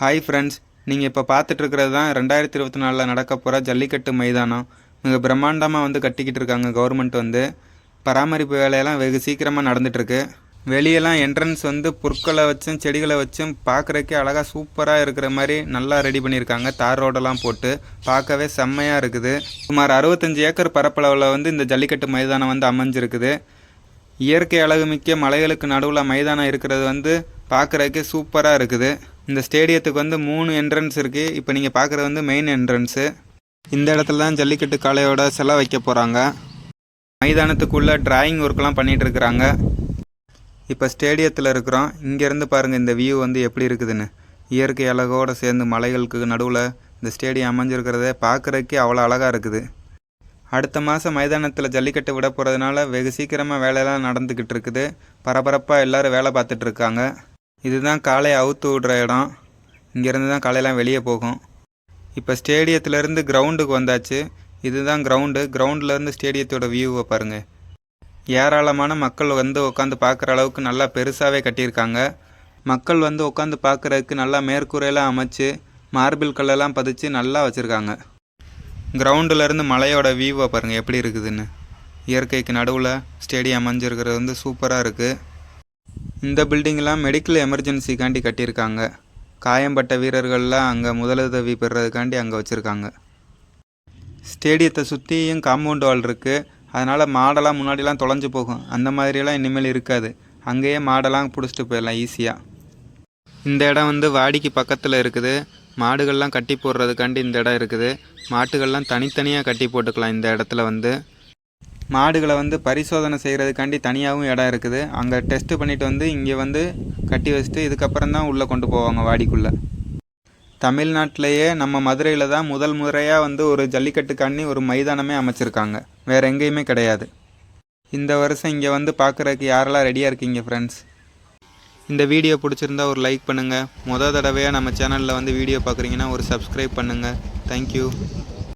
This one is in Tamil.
ஹாய் ஃப்ரெண்ட்ஸ் நீங்கள் இப்போ பார்த்துட்ருக்கிறது தான் ரெண்டாயிரத்தி இருபத்தி நாலில் நடக்க போகிற ஜல்லிக்கட்டு மைதானம். மிக பிரம்மாண்டமாக வந்து கட்டிக்கிட்டு இருக்காங்க கவர்மெண்ட் வந்து. பராமரிப்பு வேலையெல்லாம் வெகு சீக்கிரமாக நடந்துகிட்ருக்கு வெளியெல்லாம் என்ட்ரன்ஸ் வந்து புற்களை வச்சும் செடிகளை வச்சும் பார்க்குறக்கே அழகாக சூப்பராக இருக்கிற மாதிரி நல்லா ரெடி பண்ணியிருக்காங்க. தார் ரோடெல்லாம் போட்டு பார்க்கவே செம்மையாக இருக்குது. சுமார் அறுபத்தஞ்சு ஏக்கர் பரப்பளவில் வந்து இந்த ஜல்லிக்கட்டு மைதானம் வந்து அமைஞ்சிருக்குது. இயற்கை அழகுமிக்க மலைகளுக்கு நடுவில் மைதானம் இருக்கிறது வந்து பார்க்குறக்கே சூப்பராக இருக்குது. இந்த ஸ்டேடியத்துக்கு வந்து மூணு என்ட்ரன்ஸ் இருக்குது இப்போ நீங்கள் பார்க்குறது வந்து மெயின் என்ட்ரன்ஸு இந்த இடத்துல தான் ஜல்லிக்கட்டு காளையோட சிலை வைக்க போகிறாங்க மைதானத்துக்குள்ளே டிராயிங் ஒர்க்லாம் பண்ணிகிட்ருக்குறாங்க இப்போ ஸ்டேடியத்தில் இருக்கிறோம். இங்கேருந்து பாருங்கள் இந்த வியூ வந்து எப்படி இருக்குதுன்னு. இயற்கை அழகோடு சேர்ந்து மலைகளுக்கு நடுவில் இந்த ஸ்டேடியம் அமைஞ்சிருக்கிறதே பார்க்குறதுக்கே அவ்வளோ அழகாக இருக்குது. அடுத்த மாதம் மைதானத்தில் ஜல்லிக்கட்டு விட போகிறதுனால வெகு சீக்கிரமாக வேலையெல்லாம் நடந்துக்கிட்டு இருக்குது. பரபரப்பாக எல்லோரும் வேலை பார்த்துட்ருக்காங்க இதுதான் காலையை அவுத்து விடுற இடம். இங்கேருந்து தான் காலையெல்லாம் வெளியே போகும். இப்போ ஸ்டேடியத்துலேருந்து கிரவுண்டுக்கு வந்தாச்சு. இதுதான் கிரவுண்டு. கிரவுண்ட்லேருந்து ஸ்டேடியத்தோட வியூவை பாருங்கள் ஏராளமான மக்கள் வந்து உட்காந்து பார்க்குற அளவுக்கு நல்லா பெருசாகவே கட்டியிருக்காங்க. மக்கள் வந்து உட்காந்து பார்க்குறதுக்கு நல்லா மேற்கூரையெல்லாம் அமைச்சு மார்பிள் கல்லெல்லாம் பதிச்சு நல்லா வச்சுருக்காங்க. கிரவுண்டுலேருந்து மலையோட வியூவை பாருங்கள் எப்படி இருக்குதுன்னு. இயற்கைக்கு நடுவில் ஸ்டேடியம் அமைஞ்சிருக்கிறது வந்து சூப்பராக இருக்குது இந்த பில்டிங்லாம் மெடிக்கல் எமர்ஜென்சிக்காண்டி கட்டியிருக்காங்க. காயம்பட்ட வீரர்கள்லாம் அங்கே முதலுதவி பெறுறதுக்காண்டி அங்கே வச்சுருக்காங்க. ஸ்டேடியத்தை சுற்றியும் காம்பவுண்ட் வால் இருக்குது அதனால் மாடெல்லாம் முன்னாடிலாம் தொலைஞ்சு போகும். அந்த மாதிரியெல்லாம் இனிமேல் இருக்காது. அங்கேயே மாடெல்லாம் பிடிச்சிட்டு போயிடலாம் ஈஸியாக இந்த இடம் வந்து வாடிக்கு பக்கத்தில் இருக்குது. மாடுகள்லாம் கட்டி போடுறதுக்காண்டி இந்த இடம் இருக்குது. மாட்டுகள்லாம் தனித்தனியாக கட்டி போட்டுக்கலாம் இந்த இடத்துல வந்து. மாடுகளை வந்து பரிசோதனை செய்கிறதுக்காண்டி தனியாகவும் இடம் இருக்குது. அங்கே டெஸ்ட்டு பண்ணிவிட்டு வந்து இங்கே வந்து கட்டி வச்சுட்டு இதுக்கப்புறம் தான் உள்ளே கொண்டு போவாங்க வாடிக்குள்ளே. தமிழ்நாட்டிலேயே நம்ம மதுரையில் தான் முதல் முறையாக வந்து ஒரு ஜல்லிக்கட்டுக்காண்டி ஒரு மைதானமே அமைச்சிருக்காங்க. வேறு எங்கேயுமே கிடையாது. இந்த வருஷம் இங்கே வந்து பார்க்குறதுக்கு யாரெல்லாம் ரெடியாக இருக்கீங்க ஃப்ரெண்ட்ஸ் இந்த வீடியோ பிடிச்சிருந்தா ஒரு லைக் பண்ணுங்கள் மொதல் தடவையாக நம்ம சேனலில் வந்து வீடியோ பார்க்குறீங்கன்னா ஒரு சப்ஸ்கிரைப் பண்ணுங்கள் தேங்க்யூ